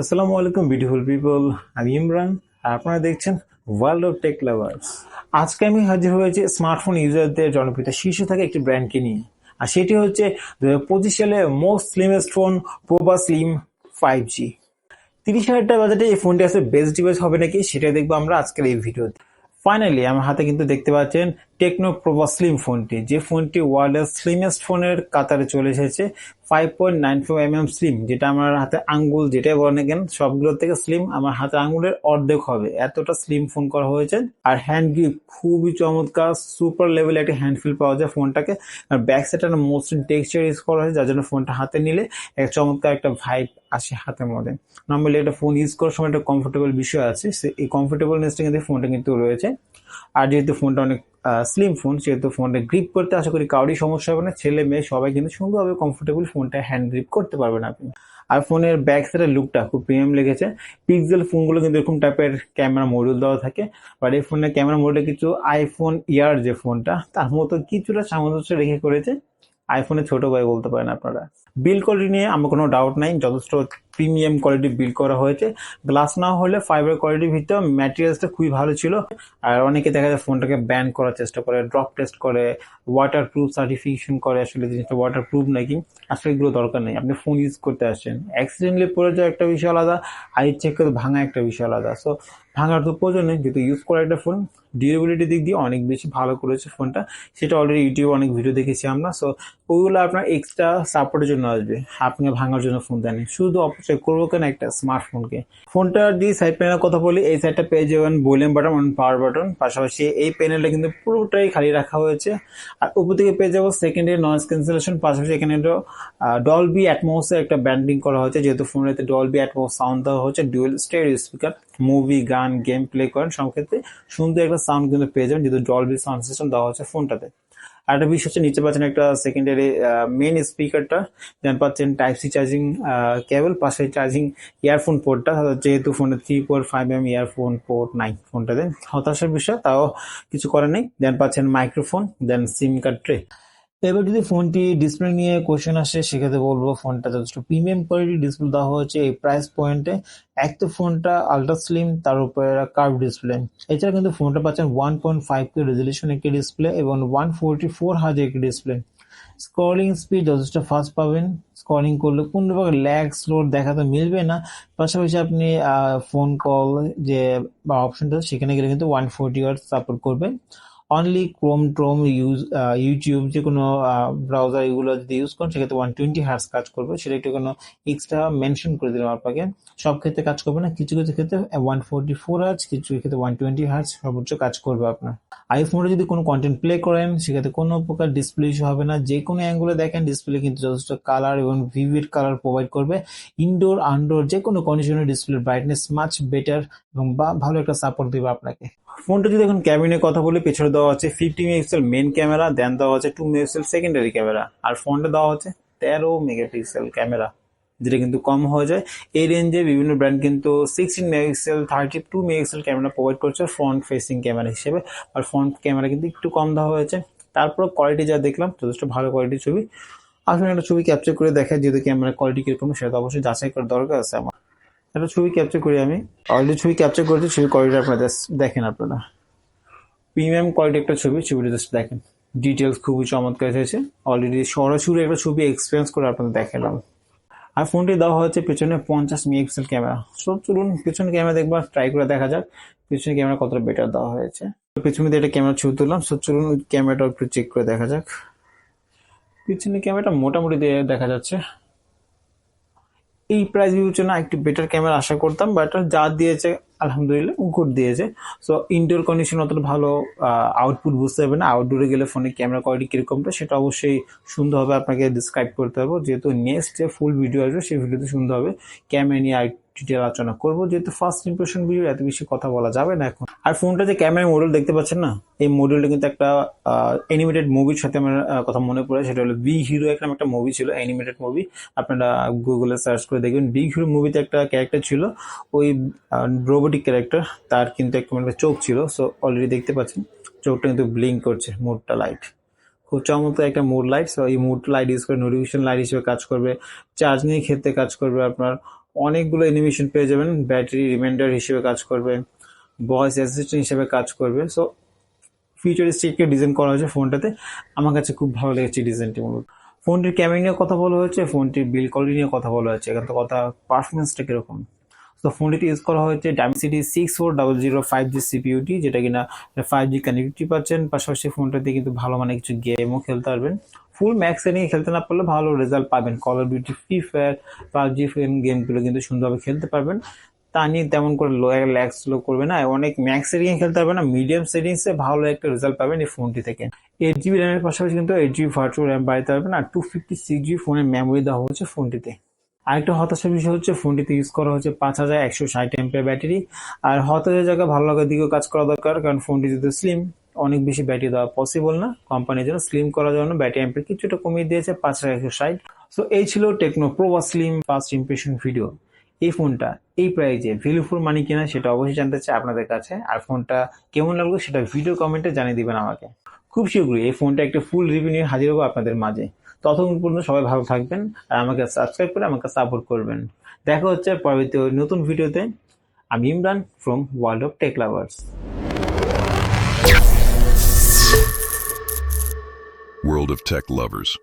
আসসালামু আলাইকুম beautiful people আমি ইমরান, আর আপনারা দেখছেন ওয়ার্ল্ড অফ টেক লাভার্স আজকে আমি হাজির হয়েছি স্মার্টফোন ইউজারদের জনপ্রিয়তা শীর্ষে থাকা একটি ব্র্যান্ডকে নিয়ে। আর সেটি হচ্ছে দু হাজার পঁচিশ সালে মোস্ট স্লিমেস্ট ফোন প্রোবা স্লিম ফাইভ জি তিরিশ হাজার টাকা বাজেটে এই ফোনটি আসলে বেস্ট ডিভাইস হবে নাকি সেটাই দেখব আমরা আজকের এই ভিডিওতে। ফাইনালি আমার হাতে কিন্তু দেখতে পাচ্ছেন টেকনো প্রোভা স্লিম ফোনটি যে ফোনটি ওয়ার্ল্ডের স্লিমেস্ট ফোনের কাতারে চলে এসেছে five point nine five M M slim যেটা আমার হাতে আঙ্গুল যেটাই বলেন কেন, সবগুলোর থেকে স্লিম আমার হাতে আঙ্গুলের অর্ধেক হবে। এতটা স্লিম ফোন করা হয়েছে। আর হ্যান্ড গ্রিপ খুবই চমৎকার সুপার লেভেল একটা হ্যান্ড ফিল পাওয়া যায় ফোনটাকে আর ব্যাক সাইড মসৃণ টেক্সচার ইউজ করা হয়েছে, যার জন্য ফোনটা হাতে নিলে এক চমৎকার একটা ভাইব আসে হাতের মধ্যে। নর্মালি একটা ফোন ইউজ করার সময় একটা কমফোর্টেবল বিষয় আছে, সে- এই কমফোর্টেবলনেসটা কিন্তু ফোনটা কিন্তু রয়েছে। আর যেহেতু ফোনটা অনেক স্লিম ফোন সেহেতু ফোনটা গ্রিপ করতে আশা করি কারোরই সমস্যা হবে না। ছেলে মেয়ে সবাই কিন্তু সুন্দরভাবে কমফোর্টেবল ফোনটা হ্যান্ড গ্রিপ করতে পারবেন আপনি। আর ফোনের ব্যাক সাইডের লুকটা খুব প্রিমিয়াম লেগেছে। পিক্সেল ফোনগুলো কিন্তু এরকম টাইপের ক্যামেরা মডিউল দেওয়া থাকে। বাট এই ফোনের ক্যামেরা মডিউলে কিছু আইফোন ইয়ার যে ফোনটা তার মতো কিছুটা সামঞ্জস্য রেখে করেছে। আইফোনের ছোট ভাই বলতে পারেন আপনারা। বিল কোয়ালিটি নিয়ে আমার কোনো ডাউট নাই, যথেষ্ট প্রিমিয়াম কোয়ালিটি বিল করা হয়েছে। গ্লাস না হলে ফাইবার কোয়ালিটির ভিতর ম্যাটেরিয়ালসটা খুবই ভালো ছিল। আর অনেকে দেখা যায় ফোনটাকে ব্যান করার চেষ্টা করে ড্রপ টেস্ট করে ওয়াটার প্রুফ সার্টিফিকেশন করে। আসলে জিনিসটা ওয়াটার প্রুফ নাকি? আসলে এগুলো দরকার নেই। আপনি ফোন ইউজ করতে আসছেন। অ্যাক্সিডেন্টলি পড়ে যাওয়া একটা বিষয় আলাদা, আর ইচ্ছে করে ভাঙা একটা বিষয় আলাদা। সো ভাঙার তো প্রয়োজন নেই। যেহেতু ইউজ করা একটা ফোন ডিউরেবিলিটি দিক দিয়ে অনেক বেশি ভালো করেছে ফোনটা সেটা অলরেডি ইউটিউবে অনেক ভিডিও দেখেছি আমরা। সো ওইগুলো আপনার এক্সট্রা সাপোর্টের জন্য আসবে। আপনি ভাঙার জন্য ফোন দেন শুধু অপচয় করব কেন একটা স্মার্টফোনকে ফোনটার যে সাইড প্যানেলের কথা বলি, এই সাইডটা পেয়ে যাবেন ভলিউম বাটন এবং পাওয়ার বাটন পাশাপাশি এই প্যানেলটা কিন্তু পুরোটাই খালি রাখা হয়েছে। আর উপর থেকে পেয়ে যাব সেকেন্ডারি নয়েজ ক্যান্সেলেশন পাশাপাশি এখানে ডলবি অ্যাটমোসের একটা ব্যান্ডিং করা হয়েছে, যেহেতু ফোনেতে ডলবি অ্যাটমোস সাউন্ড দেওয়া হচ্ছে ডুয়েল স্টেরিও স্পিকার মুভি গান গেম প্লে করেন, সব ক্ষেত্রে সুন্দর একটা সাউন্ড কিন্তু পেয়ে যাবেন, যেহেতু ডলবি সাউন্ড সিস্টেম দেওয়া হচ্ছে ফোনটাতে আর একটা বিষয় হচ্ছে নিচে পাচ্ছেন একটা সেকেন্ডারি মেন স্পিকারটা দেন পাচ্ছেন টাইপ সি চার্জিং কেবল পাশে চার্জিং ইয়ারফোন পোর্টটা যেহেতু ফোনে three point five M earphone port নাই ফোনটা দেন হতাশার বিষয়, তাও কিছু করার নেই। দেন পাচ্ছেন microphone then sim card tray এবার যদি ফোনটি ডিসপ্লে নিয়ে কোশ্চেন আসে, সেক্ষেত্রে বলব ফোনটা যথেষ্ট প্রিমিয়াম কোয়ালিটি ডিসপ্লে দেওয়া হয়েছে। এই প্রাইস পয়েন্টে এক তো ফোনটা আলট্রা স্লিম তার উপরে কার্ভ ডিসপ্লে এছাড়া কিন্তু ফোনটা পাচ্ছেন one point five K resolution একটি ডিসপ্লে এবং ওয়ান ফোরটি ফোর হাজার একটি ডিসপ্লে স্ক্রলিং স্পিড যথেষ্ট ফাস্ট পাবেন। স্ক্রলিং করলে কোন প্রকার ল্যাগ স্লোর দেখা তো মিলবে না। পাশাপাশি আপনি ফোন কল যে অপশনটা সেখানে গেলে কিন্তু ওয়ান ফোরটি সাপোর্ট করবে। অনলি ক্রোম ট্রোম ইউজ ইউটিউব যে কোনো ব্রাউজার এগুলো যদি ইউজ করেন, সেক্ষেত্রে ওয়ান টোয়েন্টি হার্স কাজ করবে। সেটা একটু কোনো এক্সট্রা মেনশন করে দিলাম আপনাকে। সব ক্ষেত্রে কাজ করবে না। কিছু কিছু ক্ষেত্রে ওয়ান ফোরটি ফোর হার্স কিছু ক্ষেত্রে ওয়ান টোয়েন্টি হার্স সর্বোচ্চ কাজ করবে আপনার। আইফোনে যদি কোনো কন্টেন্ট প্লে করেন, সেক্ষেত্রে কোনো প্রকার ডিসপ্লে ইস্যু হবে না। যে কোনো অ্যাঙ্গুলে দেখেন ডিসপ্লে কিন্তু যথেষ্ট কালার এবং ভিভিড কালার প্রোভাইড করবে। ইনডোর আউটডোর যে কোনো কন্ডিশনের ডিসপ্লে ব্রাইটনেস মাচ বেটার এবং ভালো একটা সাপোর্ট দেবে আপনাকে। ফোনটা যদি এখন ক্যাবিনের কথা বলি, পেছনে দেওয়া আছে fifty megapixel main camera then দেওয়া আছে টু মেগাপিক্সেল সেকেন্ডারি ক্যামেরা আর ফোনটা দেওয়া হচ্ছে তেরো মেগাপিক্সেল ক্যামেরা যেটা কিন্তু কম হয়ে যায়। এই রেঞ্জে বিভিন্ন ব্র্যান্ড কিন্তু sixteen megapixel thirty two megapixel camera provide করছে ফ্রন্ট ফেসিং ক্যামেরা হিসেবে। আর ফ্রন্ট ক্যামেরা কিন্তু একটু কম দেওয়া হয়েছে। তারপর কোয়ালিটি যা দেখলাম, যথেষ্ট ভালো কোয়ালিটির ছবি। আসলে একটা ছবি ক্যাপচার করে দেখা যেহেতু ক্যামেরা কোয়ালিটি কীরকম, সেটা অবশ্যই যাচাই করার দরকার আছে আমার। একটা ছবি ক্যাপচার করি আমি। অলরেডি ছবি ক্যাপচার করেছি ছবি কোয়ালিটি আপনারা দেখেন আপনারা। প্রিমিয়াম কোয়ালিটি একটা ছবি, ছবিটা জাস্ট দেখেন। ডিটেলস খুবই চমৎকার এসেছে অলরেডি সরাসরি একটা ছবি এক্সপিরিয়েন্স করে আপনাদের দেখালাম। আর ফোনটি দেওয়া হয়েছে পেছনে পঞ্চাশ মেগাপিক্সেল ক্যামেরা সব চলুন পেছনে ক্যামেরা দেখবার ট্রাই করে দেখা যাক পেছনে ক্যামেরা কতটা বেটার দেওয়া হয়েছে। পেছনে দিয়ে একটা ক্যামেরা ছবি তুললাম। সো চলুন ক্যামেরাটা একটু চেক করে দেখা যাক। পিছনে ক্যামেরাটা মোটামুটি দেখা যাচ্ছে। এই প্রাইস বিবেচনা একটু বেটার ক্যামেরা আশা করতাম বাট যা দিয়েছে, আলহামদুলিল্লাহ গুড দিয়েছে। সো ইনডোর কন্ডিশন অতটা ভালো আউটপুট বুঝতে হবে না। আউটডোরে গেলে ফোনের ক্যামেরা কোয়ালিটি কীরকমটা সেটা অবশ্যই সুন্দরভাবে আপনাকে ডিসক্রাইব করতে হবে। যেহেতু নেক্সট যে ফুল ভিডিও আসবে, সেই ভিডিওতে সুন্দর হবে। ক্যামেরা নিয়ে ডিটেল আলোচনা করব। যেহেতু ফার্স্ট ইম্প্রেশন ভিডিও এত বেশি কথা বলা যাবে না এখন। আর ফোনটা যে ক্যামেরা মডেল দেখতে পাচ্ছেন না, এই মডেলটা কিন্তু একটা অ্যানিমেটেড মুভির সাথে আমার কথা মনে পড়ে। সেটা হলো বি হিরো একটা একটা মুভি ছিল অ্যানিমেটেড মুভি আপনারা গুগলে সার্চ করে দেখবেন। বিগ হিরো মুভিতে একটা ক্যারেক্টার ছিল, ওই রোবোটিক ক্যারেক্টার তার কিন্তু একটা মানে চোখ ছিল সো অলরেডি দেখতে পাচ্ছেন। চোখটা কিন্তু ব্লিঙ্ক করছে মুডটা লাইট খুব চমৎকার একটা মুড লাইট সো এই মুড লাইট ইউজ করে নোটিফিকেশন লাইট হিসেবে কাজ করবে। চার্জিং এর ক্ষেত্রে কাজ করবে আপনার। অনেকগুলো অ্যানিমেশন পেয়ে যাবেন ব্যাটারি রিমাইন্ডার হিসেবে কাজ করবে ভয়েস অ্যাসিস্ট্যান্ট হিসেবে কাজ করবে সো ফিউচারিস্টিককে ডিজাইন করা হয়েছে ফোনটাতে আমার কাছে খুব ভালো লেগেছে ডিজাইনটি মূলত। ফোনটির ক্যামেরা নিয়ে কথা বলা হয়েছে ফোনটির বিল কোয়ালিটি নিয়ে কথা বলা হয়েছে। এখান থেকে কথা পারফরমেন্সটা কীরকম? তো ফোনটিতে ইউজ করা হয়েছে Dimensity six four double zero five G সিপিউটি যেটা কিনা ফাইভ জি কানেক্টিভিটি পাচ্ছেন। পাশাপাশি ফোনটাতে কিন্তু ভালো মানে কিছু গেমও খেলতে পারবেন। ফুল ম্যাক্স নিয়ে খেলতে না পারলে ভালো রেজাল্ট পাবেন। Call of Duty Free Fire PUBG গেমগুলো কিন্তু সুন্দরভাবে খেলতে পারবেন। তা নিয়ে তেমন করে লো ল্যাক্স লো করবে না। অনেক ম্যাক্স সেটিংয়ে খেলতে পারবে না মিডিয়াম সেটিংসে ভালো একটা রেজাল্ট পাবেন এই ফোনটি থেকে। এইট জিবি র্যামের পাশাপাশি কিন্তু এইট জিবি ভার্চুয়াল র্যাম বাড়াতে পারবেন আর টু ফিফটি সিক্স জিবি ফোনের মেমোরি দেওয়া হচ্ছে ফোনটিতে আরেকটা হতাশার বিষয় হচ্ছে ফোনটিতে ইউজ করা হচ্ছে পাঁচ হাজার একশো ষাট এমপের ব্যাটারি আর হতাশার জায়গায় ভালো লাগার দিকেও কাজ করা দরকার, কারণ ফোনটি যদি স্লিম অনেক বেশি ব্যাটারি দেওয়া পসিবল না। কোম্পানির জন্য স্লিম করার জন্য ব্যাটারি এমপের কিছুটা কমিয়ে দিয়েছে, পাঁচ হাজার একশো ষাট। সো এই ছিল টেকনো প্রো বা স্লিম ফার্স্ট ইমপ্রেশন ভিডিও এই ফোনটা এই প্রাইজে ভ্যালুফুল মানি কিনা সেটা অবশ্যই জানতে চাই আপনাদের কাছে। আর ফোনটা কেমন লাগল সেটা ভিডিও কমেন্টে জানিয়ে দিবেন আমাকে। খুব শীঘ্রই এই ফোনটা একটা ফুল রিভিউ নিয়ে হাজির হব আপনাদের মাঝে। ততক্ষণ পর্যন্ত সবাই ভালো থাকবেন আর আমাকে সাবস্ক্রাইব করে আমাকে সাপোর্ট করবেন। দেখা হচ্ছে পরবর্তী নতুন ভিডিওতে আমি Imran from World of Tech Lovers World of Tech Lovers.